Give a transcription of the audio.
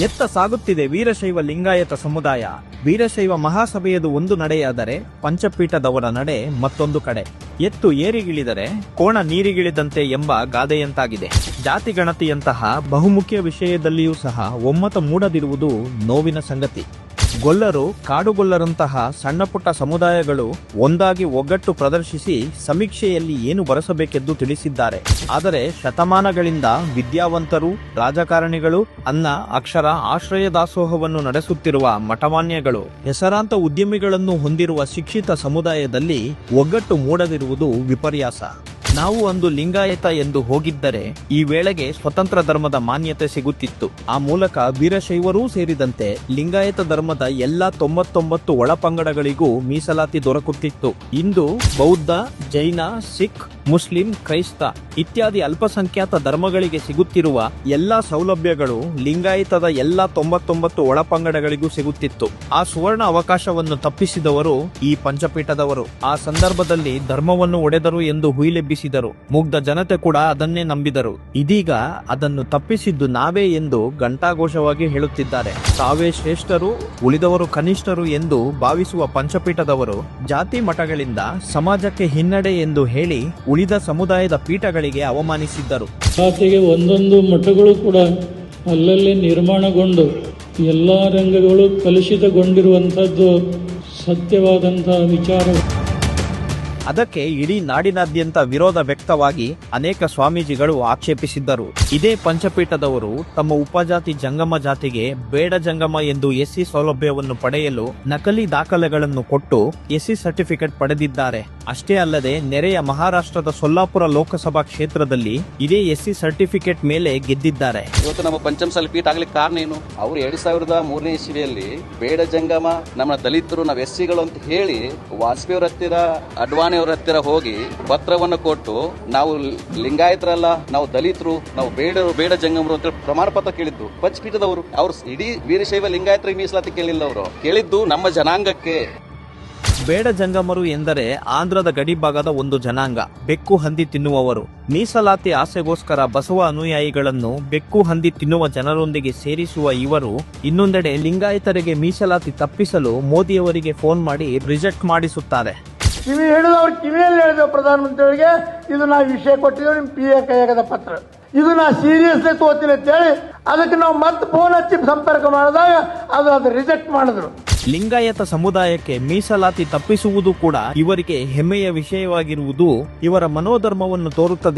ಎತ್ತ ಸಾಗುತ್ತಿದೆ ವೀರಶೈವ ಲಿಂಗಾಯತ ಸಮುದಾಯ. ವೀರಶೈವ ಮಹಾಸಭೆಯದು ಒಂದು ನಡೆಯಾದರೆ ಪಂಚಪೀಠದವರ ನಡೆ ಮತ್ತೊಂದು ಕಡೆ. ಎತ್ತು ಏರಿಗಿಳಿದರೆ ಕೋಣ ನೀರಿಗಿಳಿದಂತೆ ಎಂಬ ಗಾದೆಯಂತಾಗಿದೆ. ಜಾತಿ ಗಣತಿಯಂತಹ ಬಹುಮುಖ್ಯ ವಿಷಯದಲ್ಲಿಯೂ ಸಹ ಒಮ್ಮತ ಮೂಡದಿರುವುದು ನೋವಿನ ಸಂಗತಿ. ಗೊಲ್ಲರು ಕಾಡುಗೊಲ್ಲರಂತಹ ಸಣ್ಣಪುಟ್ಟ ಸಮುದಾಯಗಳು ಒಂದಾಗಿ ಒಗ್ಗಟ್ಟು ಪ್ರದರ್ಶಿಸಿ ಸಮೀಕ್ಷೆಯಲ್ಲಿ ಏನು ಬರೆಸಬೇಕೆಂದು ತಿಳಿಸಿದ್ದಾರೆ. ಆದರೆ ಶತಮಾನಗಳಿಂದ ವಿದ್ಯಾವಂತರು, ರಾಜಕಾರಣಿಗಳು, ಅನ್ನ, ಅಕ್ಷರ, ಆಶ್ರಯ ದಾಸೋಹವನ್ನು ನಡೆಸುತ್ತಿರುವ ಮಠಮಾನ್ಯಗಳು, ಹೆಸರಾಂತ ಉದ್ಯಮಿಗಳನ್ನು ಹೊಂದಿರುವ ಶಿಕ್ಷಿತ ಸಮುದಾಯದಲ್ಲಿ ಒಗ್ಗಟ್ಟು ಮೂಡದಿರುವುದು ವಿಪರ್ಯಾಸ. ನಾವು ಒಂದು ಲಿಂಗಾಯತ ಎಂದು ಹೋಗಿದ್ದರೆ ಈ ವೇಳೆಗೆ ಸ್ವತಂತ್ರ ಧರ್ಮದ ಮಾನ್ಯತೆ ಸಿಗುತ್ತಿತ್ತು. ಆ ಮೂಲಕ ವೀರಶೈವರೂ ಸೇರಿದಂತೆ ಲಿಂಗಾಯತ ಧರ್ಮದ ಎಲ್ಲಾ ತೊಂಬತ್ತೊಂಬತ್ತು ಒಳಪಂಗಡಗಳಿಗೂ ಮೀಸಲಾತಿ ದೊರಕುತ್ತಿತ್ತು. ಇಂದು ಬೌದ್ಧ, ಜೈನ, ಸಿಖ್, ಮುಸ್ಲಿಂ, ಕ್ರೈಸ್ತ ಇತ್ಯಾದಿ ಅಲ್ಪಸಂಖ್ಯಾತ ಧರ್ಮಗಳಿಗೆ ಸಿಗುತ್ತಿರುವ ಎಲ್ಲಾ ಸೌಲಭ್ಯಗಳು ಲಿಂಗಾಯತದ ಎಲ್ಲಾ ತೊಂಬತ್ತೊಂಬತ್ತು ಒಳಪಂಗಡಗಳಿಗೂ ಸಿಗುತ್ತಿತ್ತು. ಆ ಸುವರ್ಣ ಅವಕಾಶವನ್ನು ತಪ್ಪಿಸಿದವರು ಈ ಪಂಚಪೀಠದವರು. ಆ ಸಂದರ್ಭದಲ್ಲಿ ಧರ್ಮವನ್ನು ಒಡೆದರು ಎಂದು ಹುಯಿಲೆಬ್ಬಿಸಿದರು ಮುಗ್ಧ ಜನತೆ ಕೂಡ ಅದನ್ನೇ ನಂಬಿದರು. ಇದೀಗ ಅದನ್ನು ತಪ್ಪಿಸಿದ್ದು ನಾವೇ ಎಂದು ಘಂಟಾಘೋಷವಾಗಿ ಹೇಳುತ್ತಿದ್ದಾರೆ. ತಾವೇ ಶ್ರೇಷ್ಠರು, ಉಳಿದವರು ಕನಿಷ್ಠರು ಎಂದು ಭಾವಿಸುವ ಪಂಚಪೀಠದವರು ಜಾತಿ ಮಠಗಳಿಂದ ಸಮಾಜಕ್ಕೆ ಹಿನ್ನಡೆ ಎಂದು ಹೇಳಿ ಉಳಿದ ಸಮುದಾಯದ ಪೀಠಗಳಿಗೆ ಅವಮಾನಿಸಿದ್ದರು. ಜಾತಿಗೆ ಒಂದೊಂದು ಮಠಗಳು ಕೂಡ ಅಲ್ಲಲ್ಲಿ ನಿರ್ಮಾಣಗೊಂಡು ಎಲ್ಲ ರಂಗಗಳು ಕಲುಷಿತಗೊಂಡಿರುವಂಥದ್ದು ಸತ್ಯವಾದಂತಹ ವಿಚಾರ. ಅದಕ್ಕೆ ಇಡೀ ನಾಡಿನಾದ್ಯಂತ ವಿರೋಧ ವ್ಯಕ್ತವಾಗಿ ಅನೇಕ ಸ್ವಾಮೀಜಿಗಳು ಆಕ್ಷೇಪಿಸಿದ್ದರು. ಇದೇ ಪಂಚಪೀಠದವರು ತಮ್ಮ ಉಪಜಾತಿ ಜಂಗಮ ಜಾತಿಗೆ ಬೇಡ ಜಂಗಮ ಎಂದು ಎಸ್ಸಿ ಸೌಲಭ್ಯವನ್ನು ಪಡೆಯಲು ನಕಲಿ ದಾಖಲೆಗಳನ್ನು ಕೊಟ್ಟು ಎಸ್ಸಿ ಸರ್ಟಿಫಿಕೇಟ್ ಪಡೆದಿದ್ದಾರೆ. ಅಷ್ಟೇ ಅಲ್ಲದೆ ನೆರೆಯ ಮಹಾರಾಷ್ಟ್ರದ ಸೊಲ್ಲಾಪುರ ಲೋಕಸಭಾ ಕ್ಷೇತ್ರದಲ್ಲಿ ಇದೇ ಎಸ್ಸಿ ಸರ್ಟಿಫಿಕೇಟ್ ಮೇಲೆ ಗೆದ್ದಿದ್ದಾರೆ. ಇವತ್ತು ನಮ್ಮ ಪಂಚಮಸಾಲಿ ಪೀಠ ಆಗ್ಲಿಕ್ಕೆ ಕಾರಣ ಏನು? ಅವರು ಎರಡ್ ಸಾವಿರದ ಮೂರನೇ ಇಸ್ವಿಯಲ್ಲಿ ಬೇಡ ಜಂಗಮ, ನಮ್ಮ ದಲಿತರು, ನಾವು ಎಸ್ಸಿಗಳು ಅಂತ ಹೇಳಿ ವಾಜಪೇಯಿ ಅವರ ಹತ್ತಿರ, ಅಡ್ವಾಣಿ ಅವ್ರ ಹತ್ತಿರ ಹೋಗಿ ಪತ್ರವನ್ನು ಕೊಟ್ಟು ನಾವು ಲಿಂಗಾಯತರಲ್ಲ, ನಾವು ದಲಿತರು, ನಾವು ಬೇಡ ಬೇಡ ಜಂಗಮರು ಅಂತ ಪ್ರಮಾಣ ಪತ್ರ ಕೇಳಿದ್ದು. ಪಂಚಪೀಠದವರು. ಅವ್ರು ಇಡೀ ವೀರಶೈವ ಲಿಂಗಾಯತರಿಗೆ ಮೀಸಲಾತಿ ಕೇಳಿಲ್ಲ ಅವರು. ಕೇಳಿದ್ದು ನಮ್ಮ ಜನಾಂಗಕ್ಕೆ. ಬೇಡ ಜಂಗಮರು ಎಂದರೆ ಆಂಧ್ರದ ಗಡಿಭಾಗದ ಒಂದು ಜನಾಂಗ, ಬೆಕ್ಕು ಹಂದಿ ತಿನ್ನುವವರು. ಮೀಸಲಾತಿ ಆಸೆಗೋಸ್ಕರ ಬಸವ ಅನುಯಾಯಿಗಳನ್ನು ಬೆಕ್ಕು ಹಂದಿ ತಿನ್ನುವ ಜನರೊಂದಿಗೆ ಸೇರಿಸುವ ಇವರು ಇನ್ನೊಂದೆಡೆ ಲಿಂಗಾಯತರಿಗೆ ಮೀಸಲಾತಿ ತಪ್ಪಿಸಲು ಮೋದಿಯವರಿಗೆ ಫೋನ್ ಮಾಡಿ ರಿಜೆಕ್ಟ್ ಮಾಡಿಸುತ್ತಾರೆ. ಕಿವಿ ಹಿಡಿದು ಅವ್ರ ಕಿವಿಯಲ್ಲಿ ಹೇಳಿದೆವು ಪ್ರಧಾನಮಂತ್ರಿಗಳಿಗೆ ಇದು ನಾ ವಿಷಯ ಕೊಟ್ಟಿದ್ದೇವೆ ನಿಮ್ಮ ಪಿ ಎ ಕೈಯಾಗದ ಪತ್ರ. ಇದು ನಾ ಸೀರಿಯಸ್ಲಿ ತೋತೀನಿ ಅಂತೇಳಿ, ಅದಕ್ಕೆ ನಾವು ಮತ್ತೆ ಫೋನ್ ಹಚ್ಚಿ ಸಂಪರ್ಕ ಮಾಡಿದಾಗ ಅದು ಅದು ರಿಜೆಕ್ಟ್ ಮಾಡಿದ್ರು. ಲಿಂಗಾಯತ ಸಮುದಾಯಕ್ಕೆ ಮೀಸಲಾತಿ ತಪ್ಪಿಸುವುದು ಕೂಡ ಇವರಿಗೆ ಹೆಮ್ಮೆಯ ವಿಷಯವಾಗಿರುವುದು ಇವರ ಮನೋಧರ್ಮವನ್ನು ತೋರುತ್ತದೆ.